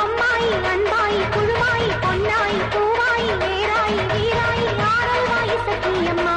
அம்மாயி பொன்னாய் பூவாய் வேராய் வீராய் ஆரல்வாய் சத்தியம்மா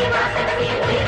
Viva,